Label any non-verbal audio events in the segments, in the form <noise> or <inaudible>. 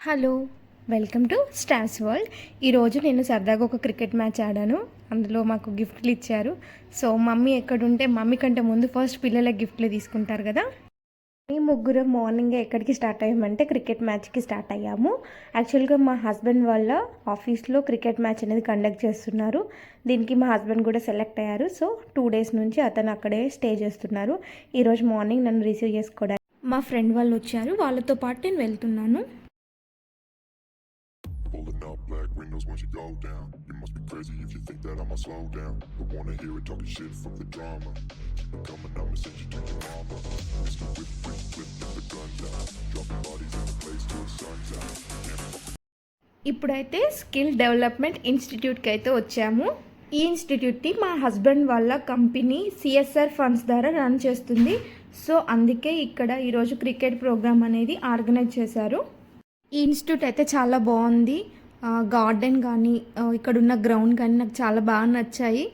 Hello welcome to stars world. ఈరోజు నేను సరదాగా ఒక క్రికెట్ మ్యాచ్ ఆడాను. అందులో మాకు గిఫ్ట్లు ఇచ్చారు. సో మమ్మీ ఎక్కడుంటే మమ్మీ కంటే ముందు ఫస్ట్ పిల్లలకి గిఫ్ట్లు తీసుకుంటారు కదా? మీ ముగ్గురు మార్నింగ్ ఎక్కడికి స్టార్ట్ అయ్యామంటే క్రికెట్ మ్యాచ్కి స్టార్ట్ అయ్యాము. యాక్చువల్గా మా హస్బెండ్ వాళ్ళ ఆఫీస్లో క్రికెట్ మ్యాచ్ అనేది కండక్ట్ చేస్తున్నారు. దీనికి మా హస్బెండ్ కూడా సెలెక్ట్ అయ్యారు. సో టూ డేస్ నుంచి అతను అక్కడే స్టే చేస్తున్నారు. ఈరోజు మార్నింగ్ నన్ను రిసీవ్ చేసుకోవడానికి మా ఫ్రెండ్ వాళ్ళు వచ్చారు. వాళ్ళతో పాటు నేను వెళ్తున్నాను. Back windows once you go down. You must be crazy if you think that I'ma slow down. I wanna hear it talking shit from the drama. Keep it coming, I'ma send you to your mama. Mr. Whip, whip, whip, let the guns out. Dropping bodies in the place till the sun's out. Can't ఇప్పుడైతే skill development ఇన్స్టిట్యూట్కి అయితే వచ్చాము ఈ ఇన్స్టిట్యూట్ని మా husband వాళ్ళ company CSR funds ద్వారా run చేస్తుంది so అందుకే ఇక్కడ ఈరోజు క్రికెట్ ప్రోగ్రామ్ అనేది ఆర్గనైజ్ చేశారు ఈ ఇన్స్టిట్యూట్ అయితే చాలా బాగుంది గార్డెన్ కానీ ఆ, ఇక్కడ ఉన్న గ్రౌండ్ కానీ నాకు చాలా బాగా నచ్చాయి.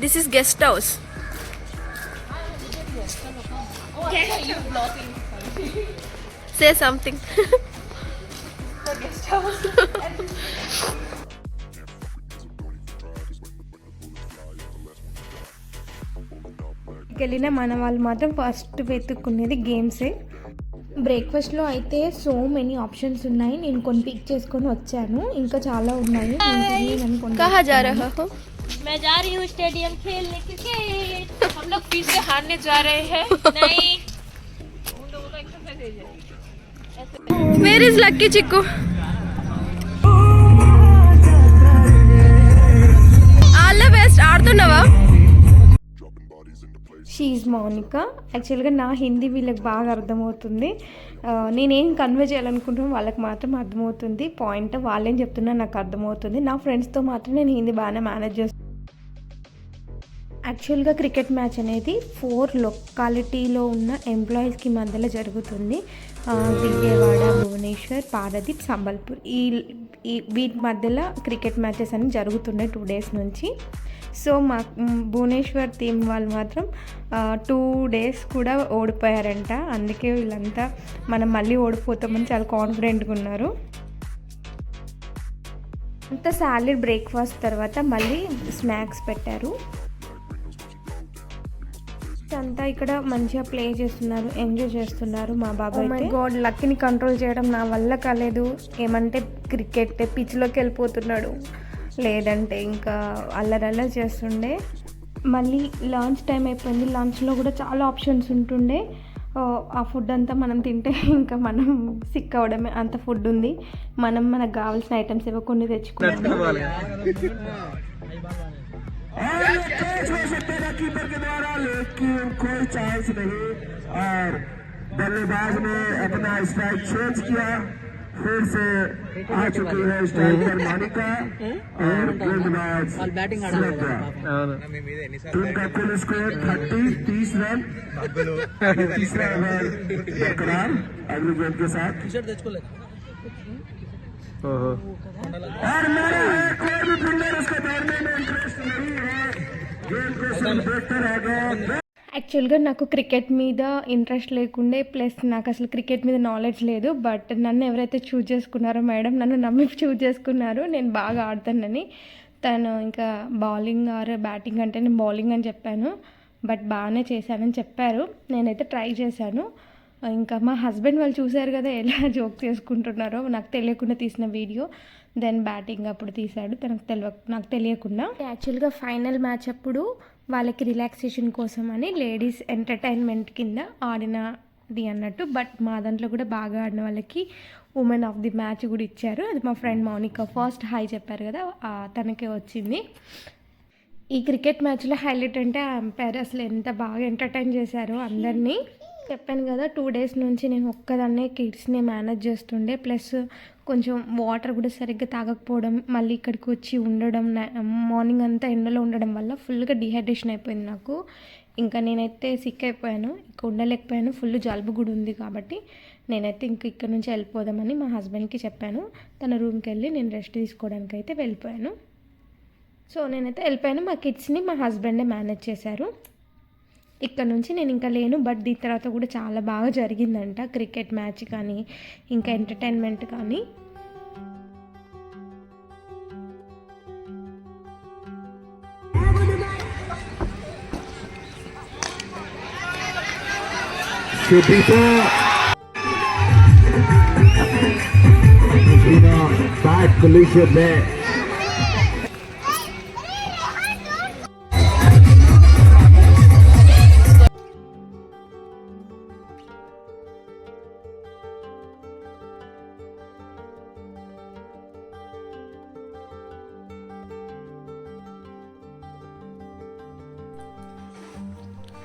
This is guest house say something వెళ్ళిన మన వాళ్ళు మాత్రం ఫస్ట్ వెతుక్కునేది గేమ్సే బ్రేక్ఫాస్ట్లో అయితే సో మెనీ ఆప్షన్స్ ఉన్నాయి నేను కొన్ని పిక్ చేసుకొని వచ్చాను ఇంకా చాలా ఉన్నాయి నేను తెలియదు అనుకోండి. कहाँ जा रहा हो मैं जा रही हूँ स्टेडियम खेलने क्रिकेट हम लोग फिर से हारने जा रहे हैं नहीं where is lucky chikoo she Mounika యాక్చువల్గా నా హిందీ వీళ్ళకి బాగా అర్థమవుతుంది. నేనేం కన్వే చేయాలనుకుంటున్నాను వాళ్ళకి మాత్రం అర్థమవుతుంది. పాయింట్ వాళ్ళేం చెప్తున్నా నాకు అర్థమవుతుంది. నా ఫ్రెండ్స్తో మాత్రం నేను హిందీ బాగానే మేనేజ్ చేస్తాను యాక్చువల్గా క్రికెట్ మ్యాచ్ అనేది ఫోర్ లొకాలిటీలో ఉన్న ఎంప్లాయీస్కి మధ్యలో జరుగుతుంది. విజయవాడ భువనేశ్వర్ పారదీప్ సంబల్పూర్. ఈ వీటి మధ్యలో క్రికెట్ మ్యాచెస్ అని జరుగుతున్నాయి టూ డేస్ నుంచి. సో మా భువనేశ్వర్ టీం వాళ్ళు మాత్రం టూ డేస్ కూడా ఓడిపోయారంట. అందుకే వీళ్ళంతా మనం మళ్ళీ ఓడిపోతామని చాలా కాన్ఫిడెంట్గా ఉన్నారు. అంత సాలిడ్ బ్రేక్ఫాస్ట్ తర్వాత మళ్ళీ స్నాక్స్ పెట్టారు. అంతా ఇక్కడ మంచిగా ప్లే చేస్తున్నారు ఎంజాయ్ చేస్తున్నారు మా బాబాయ్ మై గాడ్ లక్కిని కంట్రోల్ చేయడం నా వల్ల కాలేదు. ఏమంటే క్రికెట్ పిచ్లోకి వెళ్ళిపోతున్నాడు. లేదంటే ఇంకా అల్లరల్లరి చేస్తుండే. మళ్ళీ లంచ్ టైం అయిపోయింది. లంచ్లో కూడా చాలా ఆప్షన్స్ ఉంటుండే. ఆ, ఫుడ్ అంతా మనం తింటే ఇంకా మనం సిక్ అవ్వడమే అంత ఫుడ్ ఉంది. మనం మనకు కావాల్సిన ఐటమ్స్ ఏవో కొన్ని लेकिन कोई चांस नहीं और बल्लेबाज ने अपना स्ट्राइक चेंज किया फिर से आ चुकी है स्ट्राइकर मानिका और गेंदबाज टीम का कुल स्कोर थर्टी तीस रन तीसरा ओवर बरकरार अगली गेंद के साथ और मेरा है कोई भी फील्डर उसको दौड़ने में इंटरेस्ट नहीं है गेंद को सिर्फ देखते रह गए యాక్చువల్గా నాకు క్రికెట్ మీద ఇంట్రెస్ట్ లేకుండే ప్లస్ నాకు అసలు క్రికెట్ మీద నాలెడ్జ్ లేదు బట్ నన్ను ఎవరైతే చూజ్ చేసుకున్నారో మేడం నన్ను నమ్మి చూజ్ చేసుకున్నారు నేను బాగా ఆడతానని తను ఇంకా బౌలింగ్ ఆర్ బ్యాటింగ్ అంటే నేను బౌలింగ్ అని చెప్పాను బట్ బాగానే చేశానని చెప్పారు నేనైతే ట్రై చేశాను ఇంకా మా హస్బెండ్ వాళ్ళు చూశారు కదా ఎలా <laughs> జోక్ చేసుకుంటున్నారో నాకు తెలియకుండా తీసిన వీడియో. దెన్ బ్యాటింగ్ అప్పుడు తీశాడు. తనకు తెలియ నాకు తెలియకుండా. యాక్చువల్గా ఫైనల్ మ్యాచ్ అప్పుడు వాళ్ళకి రిలాక్సేషన్ కోసం అని లేడీస్ ఎంటర్టైన్మెంట్ కింద ఆడినది అన్నట్టు. బట్ మా దాంట్లో కూడా బాగా ఆడిన వాళ్ళకి ఉమెన్ ఆఫ్ ది మ్యాచ్ కూడా ఇచ్చారు. అది మా ఫ్రెండ్ మౌనిక. ఫస్ట్ హై చెప్పారు కదా తనకే వచ్చింది. ఈ క్రికెట్ మ్యాచ్లో హైలైట్ అంటే అంపైర్ అసలు ఎంత బాగా ఎంటర్టైన్ చేశారో అందరినీ. చెప్పాను కదా టూ డేస్ నుంచి నేను ఒక్కదాన్నే కిడ్స్ని మేనేజ్ చేస్తుండే. ప్లస్ కొంచెం వాటర్ కూడా సరిగ్గా తాగకపోవడం మళ్ళీ ఇక్కడికి వచ్చి ఉండడం మార్నింగ్ అంతా ఎండలో ఉండడం వల్ల ఫుల్గా డిహైడ్రేషన్ అయిపోయింది నాకు. ఇంకా నేనైతే సిక్ అయిపోయాను ఇంకా ఉండలేకపోయాను ఫుల్ జలుబు కూడా ఉంది కాబట్టి నేనైతే ఇంక ఇక్కడ నుంచి వెళ్ళిపోదామని మా హస్బెండ్కి చెప్పాను. తన రూమ్కి వెళ్ళి నేను రెస్ట్ తీసుకోవడానికి అయితే వెళ్ళిపోయాను. సో నేనైతే వెళ్ళిపోయాను మా కిడ్స్ని మా హస్బెండే మేనేజ్ చేశారు. ఇక్కడ నుంచి నేను ఇంకా లేను బట్ దీని తర్వాత కూడా చాలా బాగా జరిగిందంట క్రికెట్ మ్యాచ్ కానీ ఇంకా ఎంటర్టైన్మెంట్ కానీ Back collision there.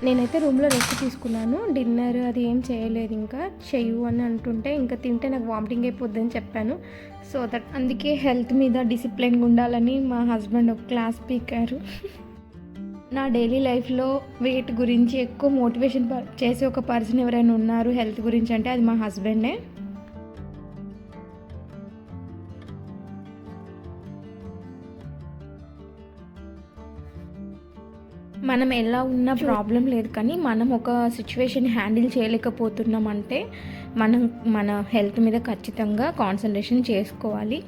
నేనైతే రూమ్లో రెస్ట్ తీసుకున్నాను. డిన్నర్ అది ఏం చేయలేదు ఇంకా. చెయ్యు అని అంటుంటే ఇంకా తింటే నాకు వామిటింగ్ అయిపోద్ది అని చెప్పాను. సో దట్ అందుకే హెల్త్ మీద డిసిప్లిన్గా ఉండాలని మా హస్బెండ్ ఒక క్లాస్ పీకారు. నా డైలీ లైఫ్లో వెయిట్ గురించి ఎక్కువ మోటివేషన్ ప- చేసే ఒక పర్సన్ ఎవరైనా ఉన్నారు హెల్త్ గురించి అంటే అది మా హస్బెండే. మనం ఎలా ఉన్నా ప్రాబ్లం లేదు. కానీ మనం ఒక సిచ్యువేషన్ హ్యాండిల్ చేయలేకపోతున్నాం అంటే మనం మన హెల్త్ మీద ఖచ్చితంగా కాన్సన్ట్రేషన్ చేసుకోవాలి.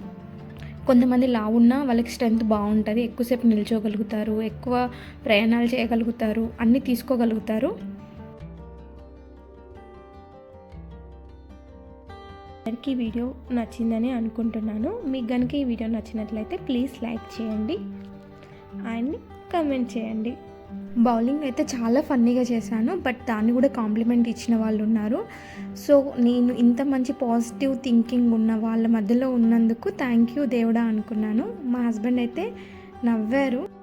కొంతమంది లావు ఉన్నా వాళ్ళకి స్ట్రెంత్ బాగుంటుంది. ఎక్కువసేపు నిల్చోగలుగుతారు. ఎక్కువ ప్రయాణాలు చేయగలుగుతారు. అన్నీ తీసుకోగలుగుతారు. అందరికీ ఈ వీడియో నచ్చిందని అనుకుంటున్నాను. మీకు కనుక ఈ వీడియో నచ్చినట్లయితే ప్లీజ్ లైక్ చేయండి. అండ్ కమెంట్ చేయండి. బౌలింగ్ అయితే చాలా ఫన్నీగా చేశాను బట్ దాన్ని కూడా కాంప్లిమెంట్ ఇచ్చిన వాళ్ళు ఉన్నారు. సో నేను ఇంత మంచి పాజిటివ్ థింకింగ్ ఉన్న వాళ్ళ మధ్యలో ఉన్నందుకు థ్యాంక్ యూ దేవుడా అనుకున్నాను. మా హస్బెండ్ అయితే నవ్వారు.